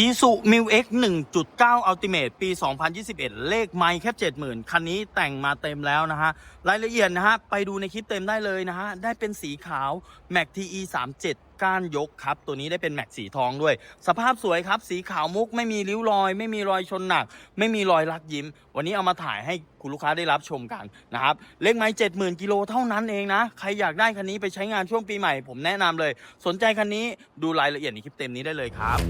อีซูมิวเอ็ก1.9 Ultimate ปี 2021 เลขไมค์แค่70,000คันนี้แต่งมาเต็มแล้วนะฮะ รายละเอียดนะฮะ ไปดูในคลิปเต็มได้เลยนะฮะ ได้เป็นสีขาว Mac TE 37ก้านยกครับ ตัวนี้ได้เป็นแม็กสีทองด้วย สภาพสวยครับ สีขาวมุกไม่มีริ้วรอย ไม่มีรอยชนหนัก ไม่มีรอยลักยิ้ม วันนี้เอามาถ่ายให้คุณลูกค้าได้รับชมกันนะครับ เลขไม้70,000กิโลเท่านั้นเองนะ ใครอยากได้คันนี้ไปใช้งานช่วงปีใหม่ ผมแนะนำเลย สนใจคันนี้ดูรายละเอียดในคลิปเต็มนี้ได้เลยครับ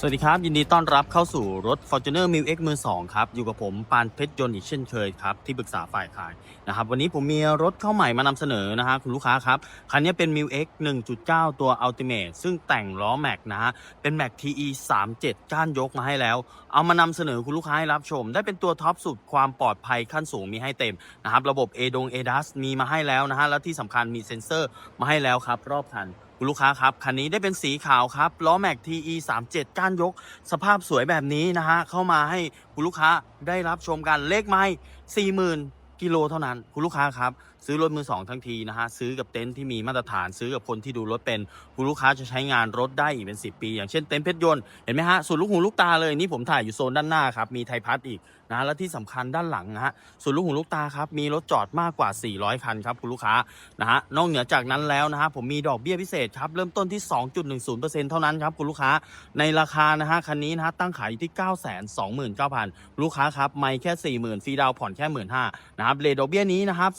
สวัสดีครับ ยินดีต้อนรับเข้าสู่รถ Fortuner m i l X มือ2ครับ อยู่กับผมปานเพชรยนต์อีกเช่นเคยครับ ที่ปรึกษาฝ่ายขายนะครับวันนี้ผมมีรถเข้าใหม่มานำเสนอนะฮะคุณลูกค้าครับ คันนี้เป็น m i l X 1.9 ตัว Ultimate ซึ่งแต่งล้อแม็กนะฮะเป็น Mac TE 37 ก้านยกมาให้แล้ว เอามานำเสนอคุณลูกค้าให้รับชม ได้เป็นตัวท็อปสุดความปลอดภัยขั้นสูงมีให้เต็มนะครับระบบ A ดง ADAS มีมาให้แล้วนะฮะและที่สำคัญมีเซ็นเซอร์มาให้แล้วครับรอบคัน คุณลูกค้าครับคันนี้ได้เป็นสีขาวครับล้อแม็ก TE 37ก้านยก สภาพสวยแบบนี้นะฮะเข้ามาให้คุณลูกค้าได้รับชมกันเลขไม่40,000กิโลเท่านั้นคุณลูกค้าครับซื้อรถมือสองทั้งทีนะฮะซื้อกับเต็นท์ที่มีมาตรฐานซื้อกับคนที่ดูรถเป็นคุณลูกค้าจะใช้งานรถได้อีกเป็น 10 ปี อย่างเช่นเต็นท์เพชรยนต์เห็นไหมฮะสุดลูกหูลูกตาเลยนี่ผมถ่ายอยู่โซนด้านหน้าครับมีไทยพัฒน์อีกนะและที่สำคัญด้านหลังนะฮะสุดลูกหูลูกตาครับมีรถจอดมากกว่า 400 คันครับคุณลูกค้านะฮะนอกเหนือจากนั้นแล้วนะฮะผมมีดอกเบี้ยพิเศษครับเริ่มต้นที่ 2.10%เท่านั้นครับคุณลูกค้าในราคานะฮะคันนี้นะฮะตั้งขายที่ 929,000 ลูกค้าครับไม่แค่ 40,000ฟรีดาวผ่อนแค่ 15,000นะครับเรทดอกเบี้ยนี้นะครับ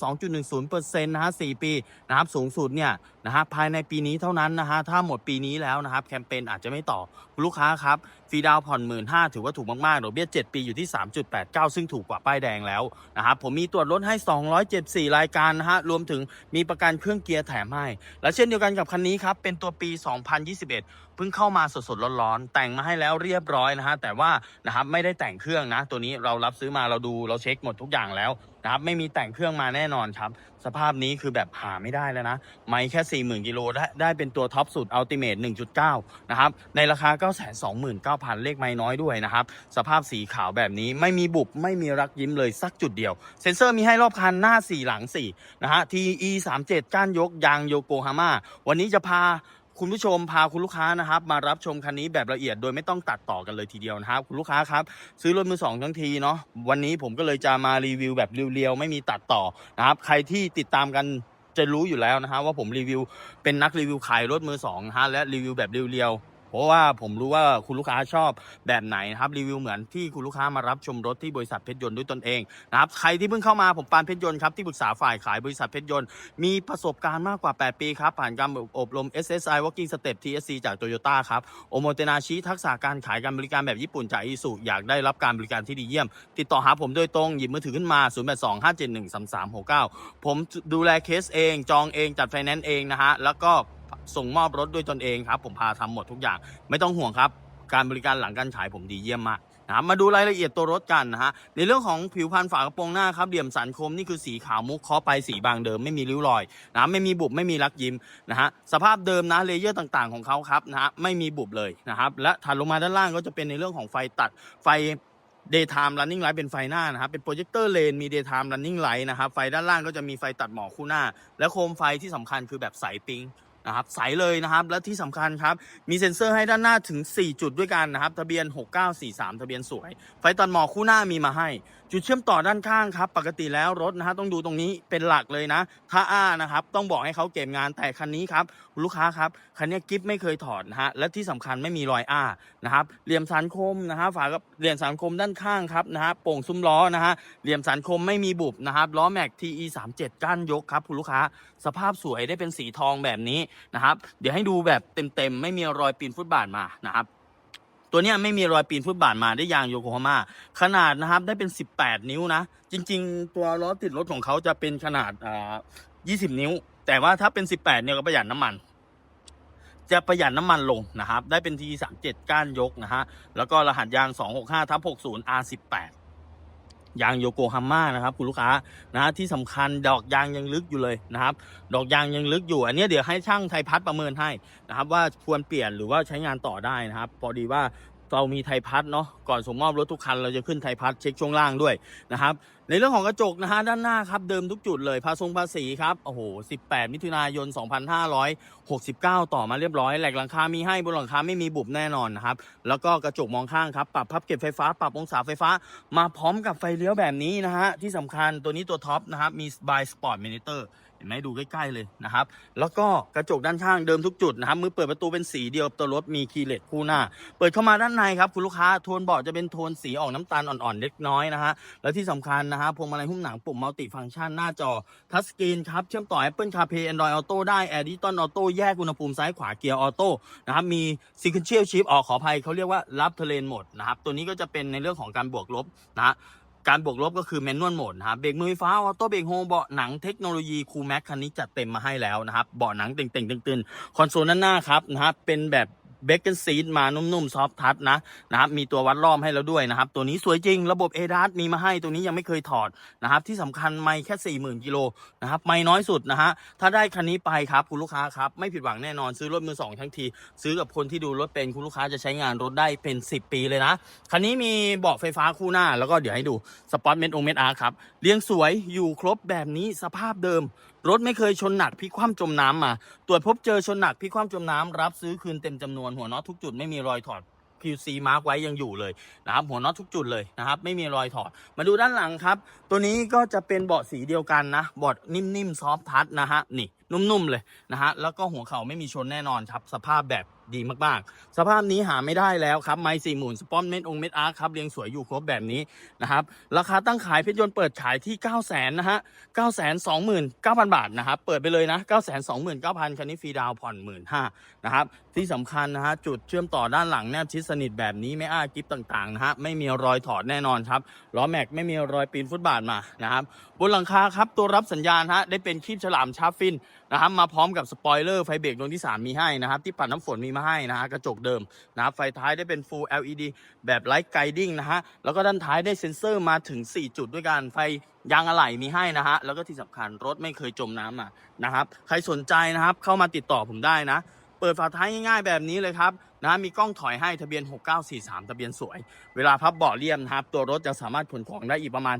0%นะฮะ4ปีนะครับสูงสุดเนี่ยนะฮะภายในปีนี้เท่านั้นนะฮะถ้าหมดปีนี้แล้วนะครับแคมเปญอาจจะไม่ต่อลูกค้าครับฟรีดาวน์ผ่อน15,000ถือว่าถูกมากๆดอกเบี้ย7 ปีอยู่ที่ 3.89 ซึ่งถูกกว่าป้ายแดงแล้วนะครับผมมีตรวจรถให้ 274 รายการนะฮะรวมถึงมีประกันเครื่องเกียร์แถมให้ และเช่นเดียวกันกับคันนี้ครับเป็นตัวปี 2021 เพิ่งเข้ามาสดๆร้อนๆแต่งมาให้แล้วเรียบร้อยนะฮะแต่ว่านะครับไม่ได้แต่งเครื่องนะ ตัวนี้เรารับซื้อมาเราดูเราเช็คหมดทุกอย่างแล้วนะครับไม่มีแต่งเครื่องมาแน่นอนครับสภาพนี้คือแบบหาไม่ได้แล้วนะ ไม่แค่ 40,000กิโลได้ได้เป็นตัวท็อปสุดอัลติเมท1.9 นะครับ ในราคา 929,000 เลขไม่น้อยด้วยนะครับ สภาพสีขาวแบบนี้ไม่มีบุบ ไม่มีรักยิ้มเลยสักจุดเดียว เซ็นเซอร์มีให้รอบคันหน้า 4 หลัง 4 นะฮะ TE 37 ก้านยกยางโยโกฮาม่าวันนี้จะพา คุณผู้ชมพาคุณลูกค้านะครับ มารับชมคันนี้แบบละเอียดโดยไม่ต้องตัดต่อกันเลยทีเดียวนะครับคุณลูกค้าครับ ซื้อรถมือสองทั้งทีเนาะวันนี้ผมก็เลยจะมารีวิวแบบเรียวๆไม่มีตัดต่อนะครับใครที่ติดตามกันจะรู้อยู่แล้วนะฮะว่าผมรีวิวเป็นนักรีวิวขายรถมือสองนะฮะและรีวิวแบบเรียวๆ เพราะว่าผมรู้ว่าคุณลูกค้าชอบแบบไหนนะครับรีวิวเหมือนที่คุณลูกค้ามารับชมรถที่บริษัทเพชรยนต์ด้วยตนเองนะครับใครที่เพิ่งเข้ามาผมปานเพชรยนต์ครับที่ปรึกษาฝ่ายขายบริษัทเพชรยนต์มีประสบการณ์มากกว่า 8 ปีครับผ่านการอบรม SSI Working Step TSC จาก Toyota ครับโอโมเตนาชิทักษะการขายการบริการแบบญี่ปุ่นจากอีสุอยากได้รับการบริการที่ดีเยี่ยม ติดต่อหาผมโดยตรงหยิบมือถือขึ้นมา 0825713369 ผมดูแลเคสเอง จองเองจัดไฟแนนซ์เองนะฮะแล้วก็ ส่งมอบรถด้วยตนเองครับ ผมพาทำหมดทุกอย่าง ไม่ต้องห่วงครับ การบริการหลังการขายผมดีเยี่ยมมากนะครับมาดูรายละเอียดตัวรถกันนะฮะในเรื่องของผิวพรรณฝากระโปรงหน้าครับเหลี่ยมสันคมนี่คือสีขาวมุกเคาะไปสีบางเดิมไม่มีริ้วรอยนะไม่มีบุบไม่มีรักยิ้มนะฮะสภาพเดิมนะเลเยอร์ต่างๆของเขาครับนะฮะไม่มีบุบเลยนะครับและถัดลงมาด้านล่างก็จะเป็นในเรื่องของไฟตัดไฟ daytime running light เป็นไฟหน้านะครับเป็นโปรเจคเตอร์เลนมี daytime running light นะครับไฟด้านล่างก็จะมีไฟตัดหมอกคู่หน้า และโคมไฟที่สำคัญคือแบบใสปิ๊ง นะครับใสเลยนะครับ และที่สำคัญครับ มีเซ็นเซอร์ให้ด้านหน้าถึง 4 จุดด้วยกันนะครับ ทะเบียน 6943 ทะเบียนสวย ไฟตันหมอกคู่หน้ามีมาให้ จุดเชื่อมต่อด้านข้างครับ ปกติแล้วรถนะฮะต้องดูตรงนี้เป็นหลักเลยนะ ถ้าอ้านะครับ ต้องบอกให้เขาเก็บงานแต่คันนี้ครับ ลูกค้าครับคันนี้กิฟไม่เคยถอดนะฮะและที่สำคัญไม่มีรอยอ้านะครับเหลี่ยมสันคมนะฮะฝากับเหลี่ยมสันคมด้านข้างครับนะฮะโป่งซุ้มล้อนะฮะเหลี่ยมสันคมไม่มีบุบนะครับล้อแม็ก TE 37ก้านยกครับคุณลูกค้าสภาพสวยได้เป็นสีทองแบบนี้นะครับเดี๋ยวให้ดูแบบเต็มๆไม่มีรอยปีนฟุตบาทมานะครับ ตัวเนี้ยไม่มีรอยปีนฟุตบาทมาได้ยางโยโกฮาม่าขนาดนะครับได้เป็น 18 นิ้วนะ จริง ๆ ตัวล้อติดรถของเขาจะเป็นขนาดอ่า20 นิ้ว แต่ว่าถ้าเป็น 18 เนี่ยก็ประหยัดน้ำมัน จะประหยัดน้ำมันลงนะครับ ได้เป็น T37 ก้านยกนะฮะแล้วก็รหัสยาง 265ทับ60 R18 ยางโยโกฮาม่านะครับคุณลูกค้านะฮะที่สำคัญดอกยางยังลึกอยู่เลยนะครับ ดอกยางยังลึกอยู่ อันนี้เดี๋ยวให้ช่างไทยพัฒประเมินให้นะครับ ว่าควรเปลี่ยนหรือว่าใช้งานต่อได้นะครับ พอดีว่า เรามีไทยพัฒน์เนาะก่อนส่งมอบรถทุกคันเราจะขึ้นไทยพัฒน์เช็คช่วงล่างด้วยนะครับในเรื่องของกระจกนะฮะด้านหน้าครับเดิมทุกจุดเลยภาษงภาษีครับโอ้โห 18 มิถุนายน 2569 ต่อมาเรียบร้อยแหลกหลังคา มีให้บนหลังคาไม่มีบุบแน่นอนนะครับแล้วก็กระจกมองข้างครับปรับพับเก็บไฟฟ้าปรับองศาไฟฟ้า มาพร้อมกับไฟเลี้ยวแบบนี้นะฮะที่สำคัญตัวนี้ตัวท็อปนะครับมี by sport monitor เห็นไหมดูใกล้ๆเลยนะครับ แล้วก็กระจกด้านข้างเดิมทุกจุดนะครับมือเปิดประตูเป็นสีเดียวตัวรถมีคีย์เลสคู่หน้า เปิดเข้ามาด้านในครับคุณลูกค้าโทนเบาะจะเป็นโทนสีออกน้ำตาลอ่อนๆเล็กน้อยนะฮะแล้วที่สำคัญนะฮะพวงมาลัยหุ้มหนังปุ่มมัลติฟังก์ชันหน้าจอทัชสกรีนครับเชื่อมต่อ Apple CarPlay Android Auto ได้ Air Digital Auto แยกอุณหภูมิซ้ายขวาเกียร์ออโต้นะครับมี Sequential Shift ออกขออภัยเขาเรียกว่ารับเทเลนโหมดนะครับตัวนี้ก็จะเป็นในเรื่องของการบวกลบนะฮะ การบวกลบก็คือแมนนวลโหมดนะครับเบรกมือไฟฟ้าออโต้เบรกโฮเบาะหนังเทคโนโลยีคูลแม็กคันนี้จัดเต็มมาให้แล้วนะครับเบาะหนังเต่งๆตึงๆคอนโซลด้านหน้าครับนะครับเป็นแบบ เบเกนซีดมานุ่มๆซอฟทัชนะนะครับมีตัววัดรอบให้แล้วด้วยนะครับ ตัวนี้สวยจริงระบบ a d a s มีมาให้ตัวนี้ยังไม่เคยถอดนะครับ ที่สำคัญไม่แค่ 40,000กิโลนะครับไม่น้อยสุดนะฮะถ้าได้คันนี้ไปครับคุณลูกค้าครับไม่ผิดหวังแน่นอนซื้อรถมือสองทั้งที ซื้อกับคนที่ดูรถเป็นคุณลูกค้าจะใช้งานรถได้เป็น 10 ปีเลยนะคันนี้มีเบาะไฟฟ้าคู่หน้า แล้วก็เดี๋ยวให้ดูสปอตเมดองเมดอาร์ครับเรียงสวยอยู่ครบแบบนี้สภาพเดิม รถไม่เคยชนหนักพลิกคว่ำจมน้ำมา ตรวจพบเจอชนหนักพลิกคว่ำจมน้ำรับซื้อคืนเต็มจำนวนหัวน็อตทุกจุดไม่มีรอยถอด QC มาร์กไว้ยังอยู่เลยนะครับหัวน็อตทุกจุดเลยนะครับ ไม่มีรอยถอด มาดูด้านหลังครับ ตัวนี้ก็จะเป็นเบาะสีเดียวกันนะเบาะนิ่มๆซอฟทัชนะฮะนี่ นุ่มๆเลยนะฮะแล้วก็หัวเข่าไม่มีชนแน่นอนครับ สภาพแบบดีมากๆ สภาพนี้หาไม่ได้แล้วครับไมสี่หมื่นสปอนเม็ดองเม็ดอาร์ครับเรียงสวยอยู่ครบแบบนี้นะครับ ราคาตั้งขายเพชรยนต์เปิดขายที่ 9 0 0 0 0นนะฮะ9 2 9 0 0 0 บาทนะครับ เปิดไปเลยนะ 9 2 9 0 0 0คันนี้ฟรีดาวผ่อน1 5ื่นนะครับ ที่สำคัญนะฮะจุดเชื่อมต่อด้านหลังแนบชิดสนิทแบบนี้ไม่อ้ากิฟต่างๆนะฮะไม่มีรอยถอดแน่นอนครับล้อแม็กไม่มีรอยปีนฟุตบาทมานะครับบนหลังคาครับตัวรับสัญญาณฮะได้เป็นคีบฉลามชาร์ฟิน นะครับมาพร้อมกับสปอยเลอร์ไฟเบรกดวงที่ 3 มีให้นะครับที่ปัดน้ำฝนมีมาให้นะฮะกระจกเดิมนะครับไฟท้ายได้เป็น Full LED แบบไลท์ไกดิ้งนะฮะแล้วก็ด้านท้ายได้เซ็นเซอร์มาถึง 4 จุดด้วยกันไฟยางอะไหล่มีให้นะฮะแล้วก็ที่สำคัญรถไม่เคยจมน้ำมานะครับใครสนใจนะครับเข้ามาติดต่อผมได้นะเปิดฝาท้ายง่ายๆแบบนี้เลยครับนะมีกล้องถอยให้ทะเบียน 6943 ทะเบียนสวย เวลาพับเบาะเลี่ยมนะครับ ตัวรถจะสามารถขนของได้อีกประมาณ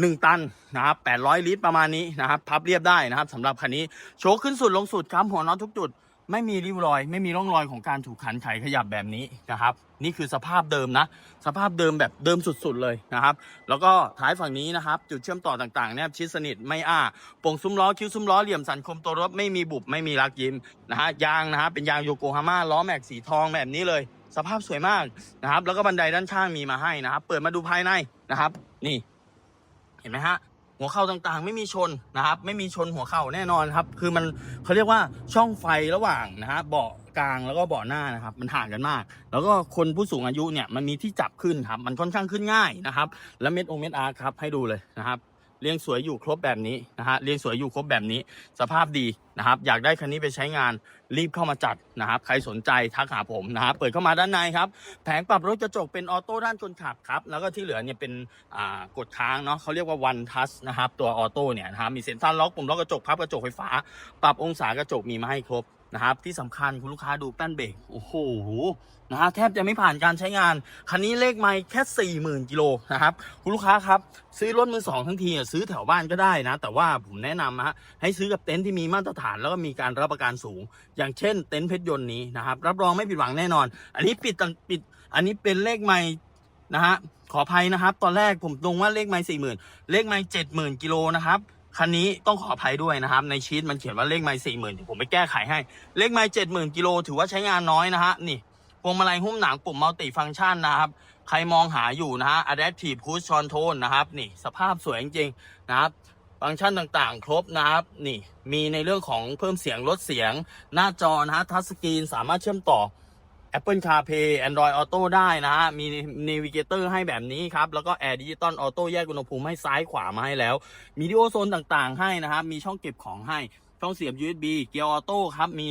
1 ตันนะครับ800 ลิตรประมาณนี้นะครับพับเรียบได้นะครับสำหรับคันนี้โชว์ขึ้นสุดลงสุดครับหัวน็อตทุกจุดไม่มีริ้วรอย ไม่มีร่องรอยของการถูกขันไขขยับแบบนี้นะครับ นี่คือสภาพเดิมนะ สภาพเดิมแบบเดิมสุดๆเลยนะครับ แล้วก็ท้ายฝั่งนี้นะครับ จุดเชื่อมต่อต่างๆแนบชิดสนิทไม่อ้าป่งซุ้มล้อคิ้วซุ้มล้อเหลี่ยมสันคมตัวรถไม่มีบุบไม่มีรักยิ้มนะฮะยางนะฮะเป็นยางโยโกฮาม่าล้อแม็กสีทองแบบนี้เลย สภาพสวยมากนะครับ แล้วก็บันไดด้านข้างมีมาให้นะครับ เปิดมาดูภายในนะครับ นี่ เห็นไหมฮะหัวเข่าต่างๆ ไม่มีชนนะครับ ไม่มีชนหัวเข่าแน่นอนครับ คือมันเขาเรียกว่าช่องไฟระหว่างนะฮะเบาะกลางแล้วก็เบาะหน้านะครับ มันห่างกันมาก แล้วก็คนผู้สูงอายุเนี่ยมันมีที่จับขึ้นครับ มันค่อนข้างขึ้นง่ายนะครับ และเม็ดองเม็ดอาร์ครับให้ดูเลยนะครับ เรียงสวยอยู่ครบแบบนี้นะฮะเรียงสวยอยู่ครบแบบนี้ สภาพดีนะครับ อยากได้คันนี้ไปใช้งานรีบเข้ามาจัดนะครับ ใครสนใจทักหาผมนะครับเปิดเข้ามาด้านในครับ แผงปรับรถกระจกเป็นออโต้ด้านคนขับครับ แล้วก็ที่เหลือเนี่ยเป็นอ่ากดค้างเนาะเขาเรียกว่า one touch นะครับ ตัวออโต้เนี่ยนะครับมีเซ็นทรัลล็อกปุ่มล็อกกระจกพับกระจกไฟฟ้า ปรับองศากระจกมีมาให้ครบ นะครับที่สำคัญคุณลูกค้าดูแป้นเบรกโอ้โหนะฮะแทบจะไม่ผ่านการใช้งาน คันนี้เลขไม่แค่ 40,000กิโลนะครับคุณลูกค้าครับ ซื้อรถมือสองทั้งทีอะซื้อแถวบ้านก็ได้นะ แต่ว่าผมแนะนำนะฮะให้ซื้อกับเต็นท์ที่มีมาตรฐานแล้วก็มีการรับประกันสูง อย่างเช่นเต็นท์เพชรยนต์นี้นะครับรับรองไม่ผิดหวังแน่นอน อันนี้ปิดตังปิดอันนี้เป็นเลขไม่นะฮะขออภัยนะครับ ตอนแรกผมตรงว่าเลขไม่สี่หมื่นเลขไม่เจ็ดหมื่นกิโลนะครับ คันนี้ต้องขออภัยด้วยนะครับ ในชีตมันเขียนว่าเลขไม่สี่หมื่นผมไปแก้ไขให้ เลขไม่เจ็ดหมื่นกิโลถือว่าใช้งานน้อยนะฮะ นี่ พวงมาลัยหุ้มหนังปุ่มมัลติฟังก์ชันนะครับ ใครมองหาอยู่นะฮะ Adaptive Cruise Control นะครับ นี่ สภาพสวยจริงๆนะครับ ฟังก์ชันต่างๆ ครบนะครับ นี่ มีในเรื่องของเพิ่มเสียงลดเสียง หน้าจอนะฮะทัชสกรีนสามารถเชื่อมต่อ Apple CarPlay Android Auto ได้นะฮะ มี Navigator ให้แบบนี้ครับ แล้วก็ Air Digital Auto แยกอุณหภูมิให้ซ้ายขวามาให้แล้ว มีดิโอโซนต่างๆ ให้นะครับ มีช่องเก็บของให้ ช่องเสียบ USB เกียร์ออโต้ครับ มี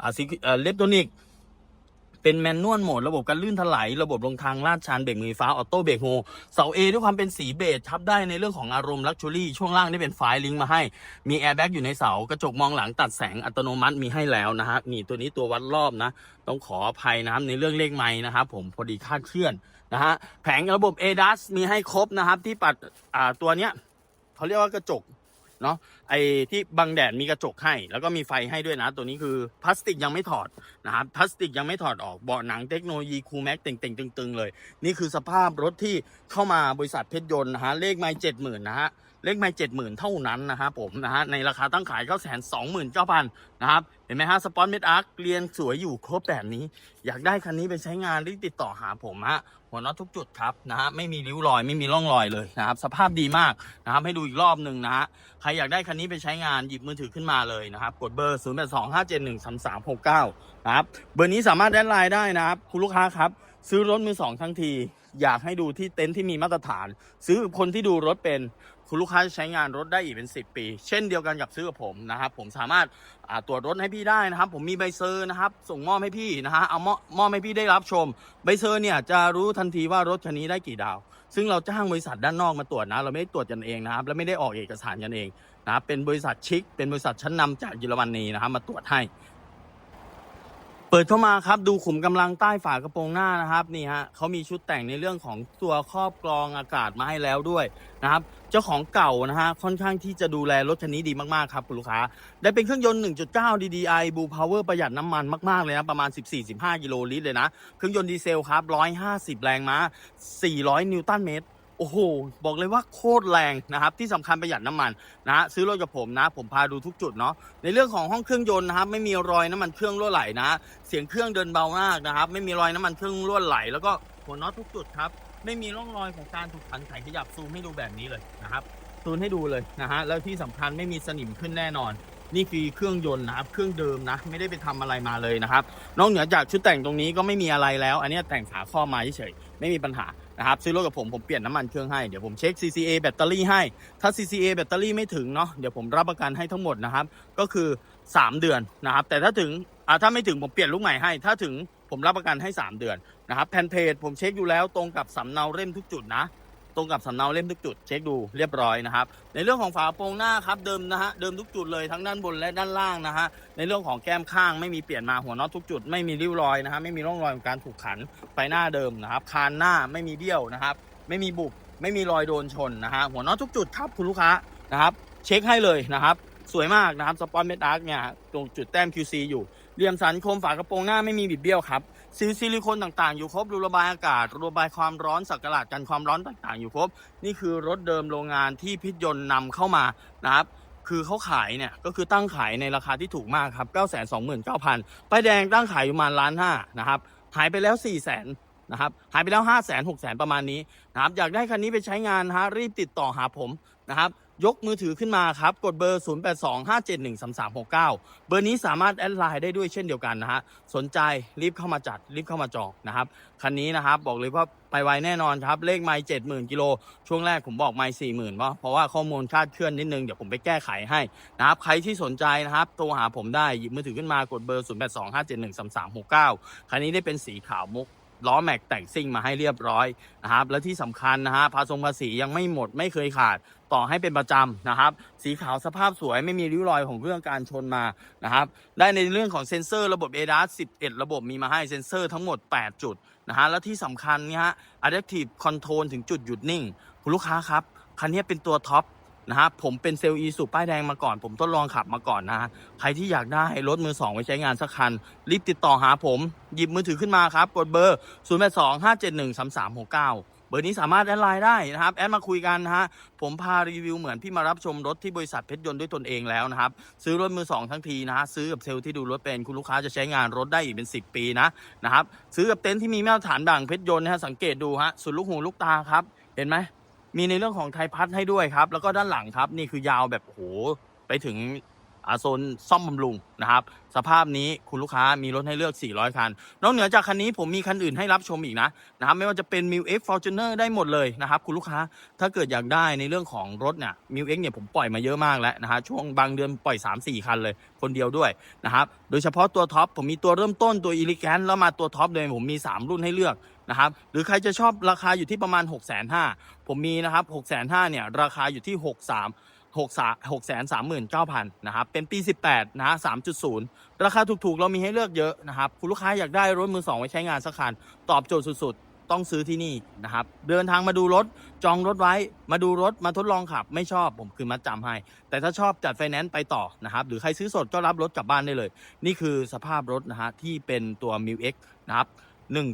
อ่าซิเอ่อเลปโทนิก เป็นแมนนวลโหมดระบบการลื่นถลายระบบลงทางลาดชันเบรกมือฟ้าออโต้เบรกโฮเสา A ด้วยความเป็นสีเบจทับได้ในเรื่องของอารมณ์ลักชัวรี่ช่วงล่างได้เป็นไฟลิงก์มาให้มีแอร์แบ็กอยู่ในเสากระจกมองหลังตัดแสงอัตโนมัติมีให้แล้วนะฮะนี่ตัวนี้ตัววัดรอบนะ ต้องขออภัยนะครับในเรื่องเลขไม้นะครับผมพอดีคาดเคลื่อนนะฮะแผงระบบ ADAS มีให้ครบนะครับที่ปัดอ่าตัวเนี้ยเขาเรียกว่ากระจก เนาะไอ้ที่บังแดดมีกระจกให้ แล้วก็มีไฟให้ด้วยนะ ตัวนี้คือพลาสติกยังไม่ถอดนะครับพลาสติกยังไม่ถอดออกเบาะหนังเทคโนโลยีคูแม็กเต่งๆตึงๆเลย นี่คือสภาพรถที่เข้ามาบริษัทเพชรยนต์นะฮะเลขไม่เจ็ดหมื่นนะฮะเลขไม่เจ็ดหมื่นเท่านั้นนะฮะผมนะฮะในราคาตั้งขายเก้าแสนสองหมื่นเก้าพันนะครับเห็นไหมฮะสปอนเมดอาร์คเรียนสวยอยู่ครบแบบนี้ อยากได้คันนี้ไปใช้งานรีบติดต่อหาผมฮะ หัวน็อตทุกจุดครับนะฮะไม่มีริ้วรอยไม่มีร่องรอยเลยนะครับสภาพดีมากนะครับให้ดูอีกรอบหนึ่งนะฮะใครอยากได้คันนี้ไปใช้งานหยิบมือถือขึ้นมาเลยนะครับกดเบอร์ 0 8 2 5 7 1 3 3 6 9นะครับเบอร์นี้สามารถแอดไลน์ได้นะครับคุณลูกค้าครับ ซื้อรถมือสองทั้งที อยากให้ดูที่เต็นท์ที่มีมาตรฐาน ซื้อกับคนที่ดูรถเป็น คุณลูกค้าจะใช้งานรถได้อีกเป็น 10 ปี เช่นเดียวกันกับซื้อกับผมนะครับ ผมสามารถตรวจรถให้พี่ได้นะครับ ผมมีใบเซอร์นะครับ ส่งมอบให้พี่นะฮะเอามอบมอบให้พี่ได้รับชม ใบเซอร์เนี่ยจะรู้ทันทีว่ารถคันนี้ได้กี่ดาว ซึ่งเราจ้างบริษัทด้านนอกมาตรวจนะ เราไม่ได้ตรวจกันเองนะครับ และไม่ได้ออกเอกสารกันเองนะเป็นบริษัทชิคเป็นบริษัทชั้นนำจากเยอรมนีนะครับมาตรวจให้ เปิดเข้ามาครับดูขุมกำลังใต้ฝากระโปรงหน้านะครับนี่ฮะเขามีชุดแต่งในเรื่องของตัวครอบกรองอากาศมาให้แล้วด้วยนะครับ เจ้าของเก่านะฮะค่อนข้างที่จะดูแลรถคันนี้ดีมากๆครับคุณลูกค้า ได้เป็นเครื่องยนต์ 1.9 DDI Blue Power ประหยัดน้ำมันมากๆเลยนะประมาณ 14-15 กิโลลิตรเลยนะ เครื่องยนต์ดีเซลครับ 150 แรงม้า 400 นิวตันเมตร โอ้โห บอกเลยว่าโคตรแรงนะครับ ที่สำคัญประหยัดน้ำมันนะฮะซื้อรถกับผมนะ ผมพาดูทุกจุดเนาะในเรื่องของห้องเครื่องยนต์นะครับ ไม่มีรอยน้ำมันเครื่องรั่วไหลนะ เสียงเครื่องเดินเบามากนะครับ ไม่มีรอยน้ำมันเครื่องรั่วไหล แล้วก็หัวน็อตทุกจุดครับ ไม่มีร่องรอยของการถูกขันไขขยับซูมให้ดูแบบนี้เลยนะครับซูมให้ดูเลยนะฮะแล้วที่สำคัญไม่มีสนิมขึ้นแน่นอนนี่คือเครื่องยนต์นะครับ เครื่องเดิมนะ ไม่ได้ไปทำอะไรมาเลยนะครับ นอกเหนือจากชุดแต่งตรงนี้ก็ไม่มีอะไรแล้ว อันนี้แต่งฝาข้อมาเฉยไม่มีปัญหา นะครับซื้อรถกับผมผมเปลี่ยนน้ำมันเครื่องให้ เดี๋ยวผมเช็ค CCA แบตเตอรี่ให้ ถ้า CCA แบตเตอรี่ไม่ถึงเนาะเดี๋ยวผมรับประกันให้ทั้งหมดนะครับ ก็คือ 3 เดือนนะครับ แต่ถ้าถึงอ่าถ้าไม่ถึงผมเปลี่ยนลูกใหม่ให้ ถ้าถึงผมรับประกันให้ 3 เดือนนะครับแผ่นเพจผมเช็คอยู่แล้วตรงกับสำเนาเล่มทุกจุดนะ ตรงกับสำเนาเล่มทุกจุด เช็คดูเรียบร้อยนะครับ ในเรื่องของฝาโปรงหน้าครับเดิมนะฮะเดิมทุกจุดเลยทั้งด้านบนและด้านล่างนะฮะในเรื่องของแก้มข้างไม่มีเปลี่ยนมาหัวน็อตทุกจุดไม่มีริ้วรอยนะฮะไม่มีร่องรอยของการถูกขันไฟหน้าเดิมนะครับคานหน้าไม่มีเบี้ยวนะครับ ไม่มีบุบไม่มีรอยโดนชนนะฮะหัวน็อตทุกจุดครับคุณลูกค้านะครับเช็คให้เลยนะครับสวยมากนะครับสปอนเมดอาร์กเนี่ยตรงจุดแต้ม QC อยู่เหลี่ยมสันโคมฝากระโปรงหน้าไม่มีบิดเบี้ยวครับ ซิลซิลิโคนต่างๆ อยู่ครบรูระบายอากาศรูระบายความร้อนสักกะหลาดกันความร้อนต่างๆ อยู่ครบ นี่คือรถเดิมโรงงานที่พิทยนต์นำเข้ามานะครับคือเขาขายเนี่ยก็คือตั้งขายในราคาที่ถูกมากครับ 9 2 9 0 0 0ป้ายแดงตั้งขายอยู่ประมาณล้านห้านะครับหายไปแล้ว 4 0 0 0 0นนะครับหายไปแล้ว 5 0 0 0 0 0 6 0 0 0 0 ประมาณนี้นะครับอยากได้คันนี้ไปใช้งานฮะรีบติดต่อหาผมนะครับ ยกมือถือขึ้นมาครับ กดเบอร์ 0825713369 เบอร์นี้สามารถแอดไลน์ได้ด้วยเช่นเดียวกันนะฮะ สนใจรีบเข้ามาจัดรีบเข้ามาจองนะครับ คันนี้นะครับ บอกเลยว่าไปไวแน่นอนครับ เลขไม่เจ็ดหมื่นกิโล ช่วงแรกผมบอกไม่สี่หมื่นเพราะเพราะว่าข้อมูลคาดเคลื่อนนิดนึง เดี๋ยวผมไปแก้ไขให้นะครับ ใครที่สนใจนะครับ โทรหาผมได้ หยิบมือถือขึ้นมากดเบอร์ 0825713369 คันนี้ได้เป็นสีขาวมุก ล้อแม็กแต่งซิ่งมาให้เรียบร้อยนะครับ และที่สำคัญนะฮะภาษงภาษียังไม่หมดไม่เคยขาดต่อให้เป็นประจำนะครับ สีขาวสภาพสวยไม่มีริ้วรอยของเรื่องการชนมานะครับ ได้ในเรื่องของเซ็นเซอร์ระบบ ADAS 11 ระบบมีมาให้เซ็นเซอร์ทั้งหมด 8 จุดนะฮะและที่สำคัญเนี่ยฮะ Adaptive Control ถึงจุดหยุดนิ่ง คุณลูกค้าครับ คันนี้เป็นตัวท็อป นะฮะผมเป็นเซลล์อีสุป้ายแดงมาก่อน ผมทดลองขับมาก่อนนะฮะใครที่อยากได้รถมือสองไว้ใช้งานสักคัน รีบติดต่อหาผม หยิบมือถือขึ้นมาครับ กดเบอร์ 0 8 2 5 7 1 3 3 6 9 เบอร์นี้สามารถแอดไลน์ได้นะครับ แอดมาคุยกันนะฮะ ผมพารีวิวเหมือนพี่มารับชมรถที่บริษัทเพชรยนต์ด้วยตนเองแล้วนะครับ ซื้อรถมือสองทั้งทีนะฮะ ซื้อกับเซลล์ที่ดูรถเป็นคุณลูกค้าจะใช้งานรถได้อีกเป็น 10 ปีนะนะครับ ซื้อกับเต็นท์ที่มีมาตรฐานด่างเพชรยนต์นะฮะ สังเกตดูฮะ สุดลูกหูลูกตาครับ เห็นไหม มีในเรื่องของไทยพัดให้ด้วยครับ แล้วก็ด้านหลังครับนี่คือยาวแบบโอ้โหไปถึงอาโซนซ่อมบำรุงนะครับ สภาพนี้คุณลูกค้ามีรถให้เลือก 400 คัน นอกเหนือจากคันนี้ผมมีคันอื่นให้รับชมอีกนะนะครับ ไม่ว่าจะเป็น m ิว X Fortuner ได้หมดเลยนะครับ คุณลูกค้าถ้าเกิดอยากได้ในเรื่องของรถเนี่ย m ิว X เนี่ยผมปล่อยมาเยอะมากแล้วนะฮะช่วงบางเดือนปล่อย 3-4 คันเลยคนเดียวด้วยนะครับ โดยเฉพาะตัวท็อปผมมีตัวเริ่มต้นตัว e l e g a n t แล้วมาตัวท็อปเลยผมมี 3 รุ่นให้เลือก นะครับหรือใครจะชอบราคาอยู่ที่ประมาณ 6 5 0 0 0ผมมีนะครับ 6 5 0 0 0เนี่ยราคาอยู่ที่ 63 6 3 3 9 0 0 0นะครับเป็นปี 18นะ3.0 ราคาถูกๆ เรามีให้เลือกเยอะนะครับคุณลูกค้าอยากได้รถมือสองไว้ใช้งานสักคัน ตอบโจทย์สุดๆต้องซื้อที่นี่นะครับ เดินทางมาดูรถ จองรถไว้ มาดูรถ มาทดลองขับ ไม่ชอบผมคือมัดจำให้ แต่ถ้าชอบจัดไฟแนนซ์ไปต่อนะครับ หรือใครซื้อสดก็รับรถกลับบ้านได้เลย นี่คือสภาพรถนะฮะที่เป็นตัว m ิว X นะครับ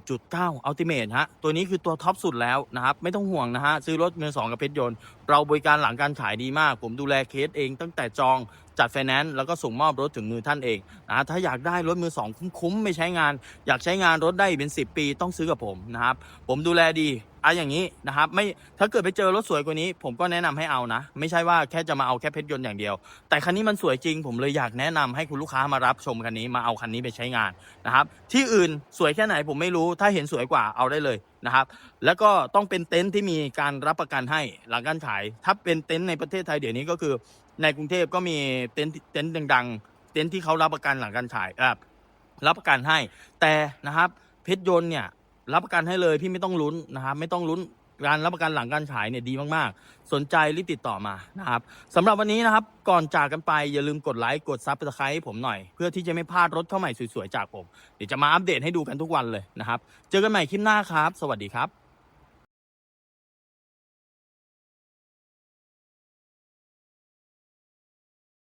1.9 Ultimate ฮะ ตัวนี้คือตัวท็อปสุดแล้วนะครับ ไม่ต้องห่วงนะฮะ ซื้อรถเงินสองกับเพชรยนต์ เราบริการหลังการขายดีมาก ผมดูแลเคสเองตั้งแต่จองจัดไฟแนนซ์แล้วก็ส่งมอบรถถึงมือท่านเองนะถ้าอยากได้รถมือสองคุ้มๆ ไม่ใช้งาน อยากใช้งานรถได้เป็น 10 ปี ต้องซื้อกับผมนะครับ ผมดูแลดี อะอย่างนี้นะครับไม่ถ้าเกิดไปเจอรถสวยกว่านี้ ผมก็แนะนำให้เอานะ ไม่ใช่ว่าแค่จะมาเอาแค่เพชรยนต์อย่างเดียว แต่คันนี้มันสวยจริง ผมเลยอยากแนะนำให้คุณลูกค้ามารับชมคันนี้มาเอาคันนี้ไปใช้งานนะครับ ที่อื่นสวยแค่ไหนผมไม่รู้ถ้าเห็นสวยกว่าเอาได้เลยนะครับ แล้วก็ต้องเป็นเต็นท์ที่มีการรับประกันให้หลังการขาย ถ้าเป็นเต็นท์ในประเทศไทยเดี๋ยวนี้ก็คือ ในกรุงเทพก็มีเต็นท์เต็นท์ดังๆ เต็นท์ที่เขารับประกันหลังการขายรับประกันให้ แต่นะครับเพชรยนต์เนี่ย รับประกันให้เลยพี่ไม่ต้องลุ้นนะครับ ไม่ต้องลุ้นการรับประกันหลังการขายเนี่ยดีมากๆ สนใจรีบติดต่อมานะครับสำหรับวันนี้นะครับ ก่อนจากกันไปอย่าลืมกดไลค์กดซับสไครต์ให้ผมหน่อย เพื่อที่จะไม่พลาดรถเข้าใหม่สวยๆจากผม เดี๋ยวจะมาอัปเดตให้ดูกันทุกวันเลยนะครับ เจอกันใหม่คลิปหน้าครับ สวัสดีครับ